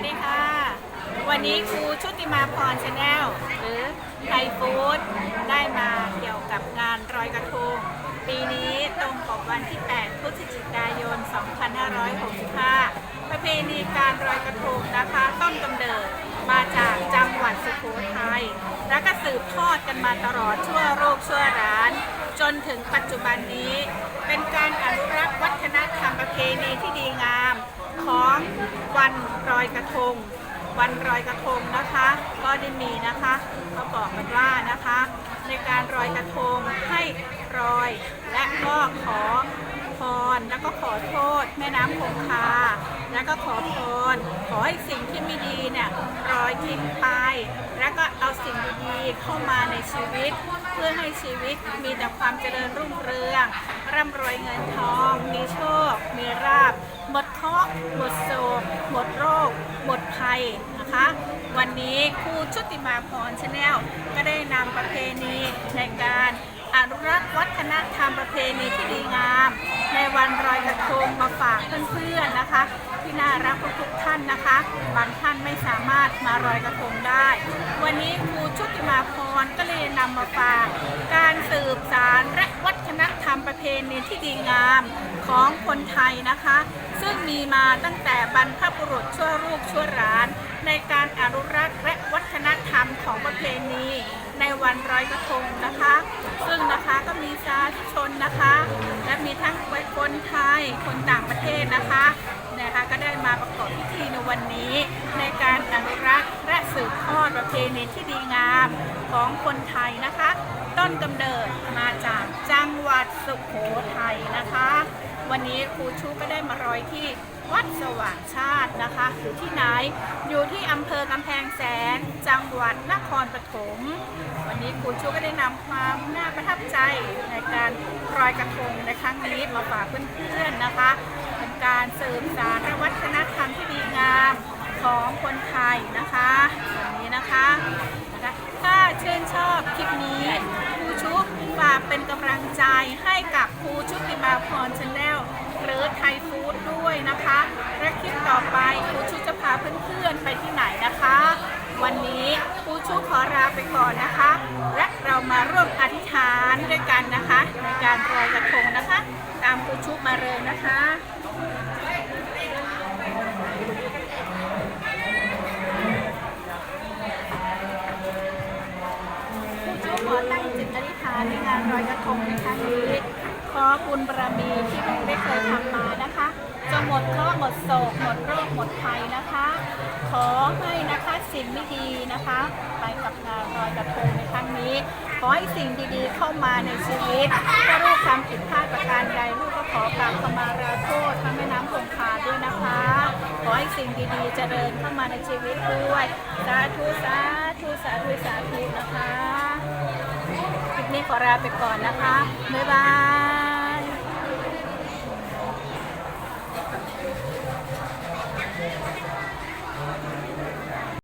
วัสดีค่ะ วันนี้ครูชุติมาพรชาแนลหรือไทยฟู้ดได้มาเกี่ยวกับงานรอยกระทง ปีนี้ตรงกับวันที่ 8 พฤศจิกายน 2565 ประเพณีการรอยกระทงนะคะ ต้นกำเนิดมาจากจังหวัดสุโขทัยและก็สืบทอดกันมาตลอดชั่วโรคชั่วร้าน จนถึงปัจจุบันนี้ เป็นการอนุรักษ์วัฒนธรรมประเพณีที่ดี วันรอยกระทง วันรอยกระทงนะคะ ก็ได้มีนะคะเขาบอกกันว่านะคะ ในการรอยกระทงให้รอยและก็ขอพรแล้วก็ขอโทษ แม่น้ำคงคา แล้วก็ขอพรขอให้สิ่งที่ไม่ดีเนี่ยรอยทิ้งไป แล้วก็เอาสิ่งดีๆเข้ามาในชีวิต เพื่อให้ชีวิตมีแต่ความเจริญรุ่งเรือง ร่ำรวยเงินทอง มีโชค หมดเคราะห์หมดโศกหมดโรค หมดภัยนะคะ วันนี้ครูชุติมาพรชาแนลก็ได้นำประเพณีในการอนุรักษ์วัฒนธรรมประเพณีที่ดีงาม ในวันรอยกระทงมาฝากเพื่อนๆนะคะ ที่น่ารักทุกท่านนะคะบางท่านไม่สามารถมารอยกระทงได้ วันนี้ครูชุติมาพรก็เลยนำมาฝาก เพณีที่ดีงามของคนไทยนะคะ ซึ่งมีมาตั้งแต่บรรพบุรุษชั่วลูกชั่วหลาน ในการอนุรักษ์และวัฒนธรรมของประเพณีในวันร้อยกระทงนะคะ ซึ่งนะคะก็มีสาธุชนนะคะ และมีทั้งคนไทยคนต่างประเทศนะคะนะคะก็ได้มาประกอบพิธีในวันนี้ ในการอนุรักษ์และสืบทอดประเพณีที่ดีงามของคนไทยนะคะ ต้นกำเนิดมาจาก วัดสุโขทัยนะคะ วันนี้ครูชูก็ได้มารอยที่วัดสว่างชาตินะคะอยู่ที่ไหน อยู่ที่อำเภอกำแพงแสน จังหวัดนครปฐม วันนี้ครูชูก็ได้นำความน่าประทับใจในการรอยกระทงในครั้งนี้มาฝากเพื่อนๆนะคะ เป็นการเสืบสานวัฒนธรรมที่ดีงามของคนไทยนะคะวันนี้นะคะนะคะถ้าชื่นชอบคลิปนี้ครูชุฝาก เป็นกำลังใจให้กับครูชุติมาพรชาแนลหรือไทยฟู้ดด้วยนะคะ และคลิปต่อไปครูชุจะพาเพื่อนๆไปที่ไหนนะคะ วันนี้ครูชุขอลาไปก่อนนะคะ และเรามาร่วมอธิษฐานด้วยกันนะคะ ในการลอยกระทงนะคะ ตามครูชุมาเลยนะคะ ลอยกระทงในครั้งนี้ ขอบุญบารมีที่เราได้เคยทำมานะคะ จะหมดเคราะห์หมดโศกหมดโรคหมดภัยนะคะ ขอให้นะคะสิ่งไม่ดีนะคะ ไปกับงานลอยกระทงในครั้งนี้ ขอให้สิ่งดีๆเข้ามาในชีวิตถ้าลูกทำผิดพลาดประการใดลูกก็ขอกราบขมาราโทษทั้งแม่น้ำคงคาด้วยนะคะ ขอให้สิ่งดีๆเจริญเข้ามาในชีวิตด้วย สาธุสาธุสาธุสาธุนะคะ ขอลาไปก่อนนะคะ บ๊ายบาย